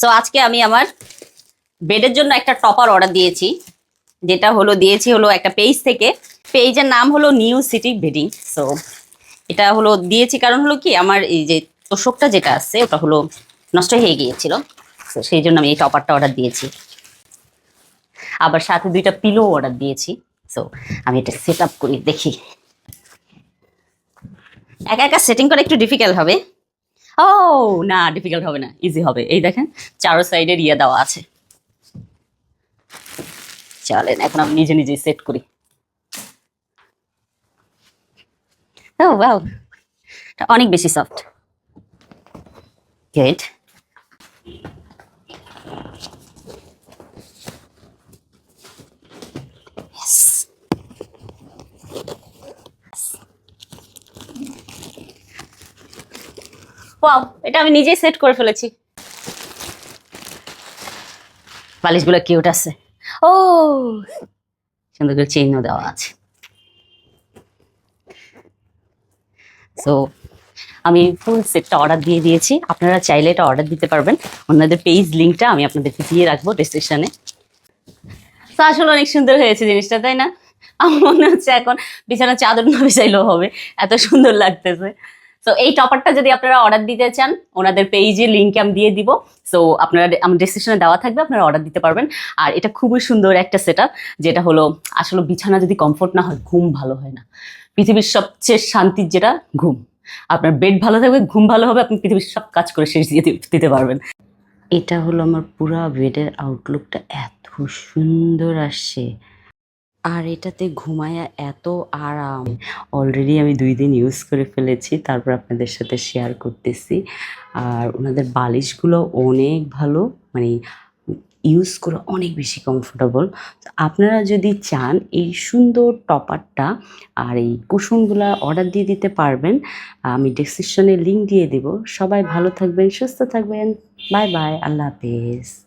So আজকে আমি আমার বেডের জন্য একটা টপার অর্ডার দিয়েছি। যেটা হলো, দিয়েছি হলো একটা পেজ থেকে। পেজের নাম হলো নিউ সিটি বেডিং সো এটা হলো, দিয়েছি কারণ হলো কি, আমার এই যে তোষকটা যেটা আছে, ওটা হলো নষ্ট হয়ে গিয়েছিল। তো সেই জন্য আমি এই টপারটা অর্ডার দিয়েছি। আবার সাথে দুইটা পিলো অর্ডার দিয়েছি। সো আমি এটা সেট করি, দেখি। একা একা সেটিং করা একটু ডিফিকাল্ট হবে। ও না ডিফিকাল্ট হবে না ইজি হবে। এই দেখেন, চারো সাইডের ইয়ে দেওয়া আছে। চলেন, এখন আমি নিজে নিজে সেট করি। ও ওয়াও অনেক বেশি সফট গুড ওয়াও এটা আমি নিজেই সেট করে ফেলেছি। বালিশগুলো কিউট আছে। ও। সুন্দর করে চেইনও দেওয়া আছে। সো আমি ফুল সেটটা অর্ডার দিয়ে দিয়েছি। আপনারা চাইলে এটা অর্ডার দিতে পারবেন। ওনাদের পেজ লিঙ্কটা আমি আপনাদেরকে দিয়ে রাখব ডিসক্রিপশনে তো আসলে অনেক সুন্দর হয়েছে জিনিসটা তাই না? আমার মনে হচ্ছে এখন বিছানা চাদর না বিছাইলেও হবে। এত সুন্দর লাগতেছে। তো এই টপারটা যদি আপনারা অর্ডার দিতে চান, ওনাদের পেজে লিঙ্ক আমি দিয়ে দিব। সো আপনারা আমার ডিসক্রিপশনে দেওয়া থাকবে, আপনারা অর্ডার দিতে পারবেন। আর এটা খুবই সুন্দর একটা সেট যেটা হলো, আসলে বিছানা যদি কমফোর্ট না হয়, ঘুম ভালো হয় না। পৃথিবীর সবচেয়ে শান্তির যেটা, ঘুম। আপনার বেড ভালো থাকবে, ঘুম ভালো হবে, আপনি পৃথিবীর সব কাজ করে শেষ দিয়ে দিতে পারবেন। এটা হলো আমার পুরা বেডের আউটলুকটা এত সুন্দর আসছে। আর এটাতে ঘুমায়া এত আরাম। অলরেডি আমি দুই দিন ইউজ করে ফেলেছি, তারপর আপনাদের সাথে শেয়ার করতেছি। আর ওনাদের বালিশগুলো অনেক ভালো মানে ইউজ করে অনেক বেশি কমফোর্টেবল আপনারা যদি চান এই সুন্দর টপারটা আর এই কুশনগুলো অর্ডার দিয়ে দিতে পারবেন, আমি ডিসক্রিপশনে লিঙ্ক দিয়ে দিব। সবাই ভালো থাকবেন, সুস্থ থাকবেন। বাই বাই আল্লাহ হাফেজ।